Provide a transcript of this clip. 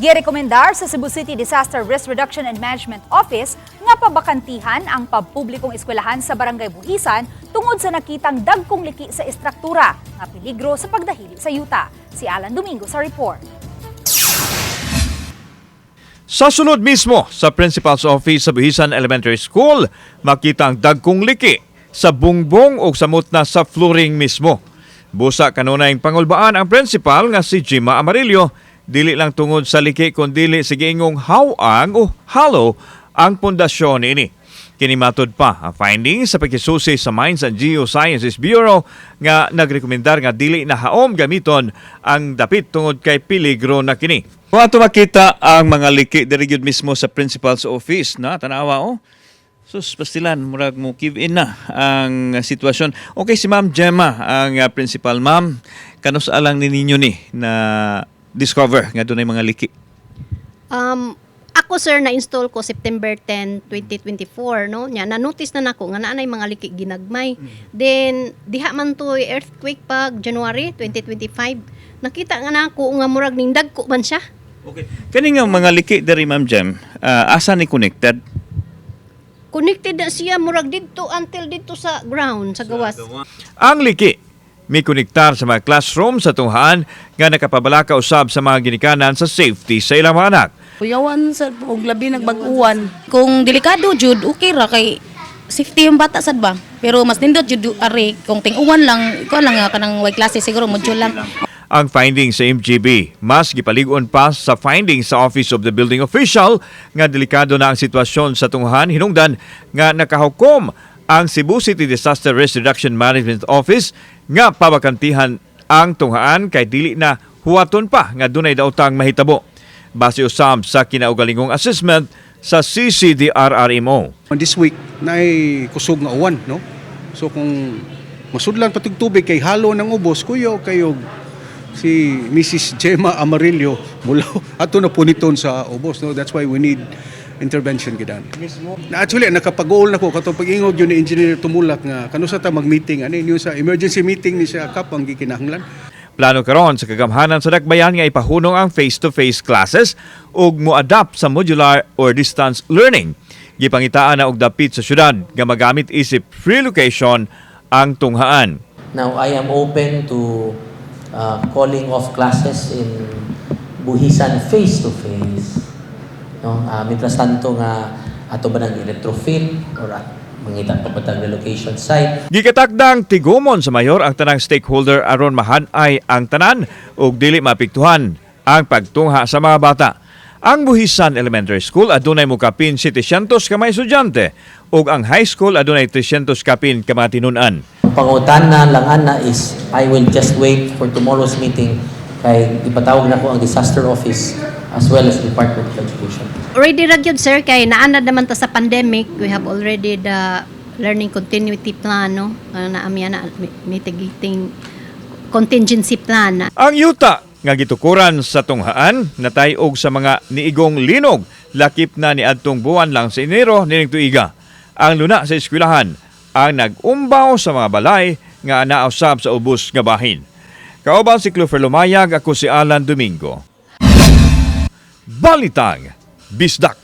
Girekomendar sa Cebu City Disaster Risk Reduction and Management Office nga pabakantihan ang pampublikong eskwelahan sa Barangay Buhisan tungod sa nakitang dagkong liki sa estruktura nga peligro sa pagdahili sa yuta. Si Alan Domingo sa report. Sa sunod mismo sa Principal's Office sa Buhisan Elementary School, makita ang dagkong liki sa bungbong o samot na sa flooring mismo. Busa kanunay pangulbaan ang principal nga si Jima Amarillo, dili lang tungod sa liki kundi sa giingong hawang o hollow ang pundasyon ini. Kinimatod pa ang findings sa pagkisusi sa Mines and Geosciences Bureau nga nagrekomendar nga dili na haom gamiton ang dapit tungod kay peligro na kini. Kung ato makita ang mga liki diri gyud mismo sa principal's office na tanawa oh. Sus, pastilan, murag mo give in na ang sitwasyon. Okay, si Ma'am Gemma, ang uh, principal. Ma'am, kanus alang ni ninyo ni na discover nga doon mga liki. Um, ako sir na-install ko September 10, 2024 no. Nya na-notice na nako nga naanay mga liki ginagmay. Then diha man to earthquake pag January 2025. Nakita nga nako nga murag ning dagko man siya. Okay. Kani nga mga liki diri Ma'am Gem, ah, asa ni connected? Connected na siya murag didto until didto sa ground sa gawas. Ang liki may konektar sa mga classroom sa tunghaan nga nakapabalaka usab sa mga ginikanan sa safety sa ilang mga anak. Kuyawan sa og labi nagbag-uwan. Kung delikado jud okay ra kay safety yung bata sad ba. Pero mas nindot jud ari kung ting-uwan lang ko lang nga kanang way klase siguro module lang. Ang findings sa MGB, mas gipaligon pa sa findings sa Office of the Building Official nga delikado na ang sitwasyon sa tunghan hinungdan nga nakahukom ang Cebu City Disaster Risk Reduction Management Office nga pabakantihan ang tunghaan kay dili na huwaton pa nga dunay daotang mahitabo. Base usab sa kinaugalingong assessment sa CCDRRMO. This week, na kusog nga uwan, no? So kung masudlan patug tubig kay halo ng ubos, kuyo kayo si Mrs. Gemma Amarillo mula ato na puniton sa ubos, no? That's why we need intervention gidan. Na actually nakapag-goal na ko katong pag-ingog yun ni engineer tumulak nga kanusa ta mag-meeting ani niyo sa emergency meeting ni siya kap ang gikinahanglan. Plano karon sa kagamhanan sa Dakbayan nga ipahunong ang face-to-face classes ug mo-adapt sa modular or distance learning. Gipangitaan na og dapit sa syudad nga magamit isip free location ang tunghaan. Now, I am open to uh, calling off classes in Buhisan face-to-face. No? Uh, mitras tanto nga ato ba ng electrofil or at mangita pa ba relocation site. Gikatakdang tigumon sa mayor ang tanang stakeholder aron mahanay ang tanan ug dili mapiktuhan ang pagtungha sa mga bata. Ang Buhisan Elementary School adunay mukapin 700 ka mga estudyante ug ang high school adunay 300 kapin ka mga tinun-an. Ang pangutan na lang ana is I will just wait for tomorrow's meeting kay ipatawag na ko ang disaster office as well as Department of Education. Already ra gyud sir kay naanad naman ta sa pandemic. We have already the learning continuity plan no. Uh, na amya na mitigating contingency plan na Ang yuta nga gitukuran sa tunghaan natay og sa mga niigong linog lakip na ni adtong buwan lang sa Enero nining tuiga. Ang luna sa eskwelahan ang nag-umbaw sa mga balay nga nausab sa ubos nga bahin. Kauban si Clover Lumayag, ako si Alan Domingo. Balitang Bisdak.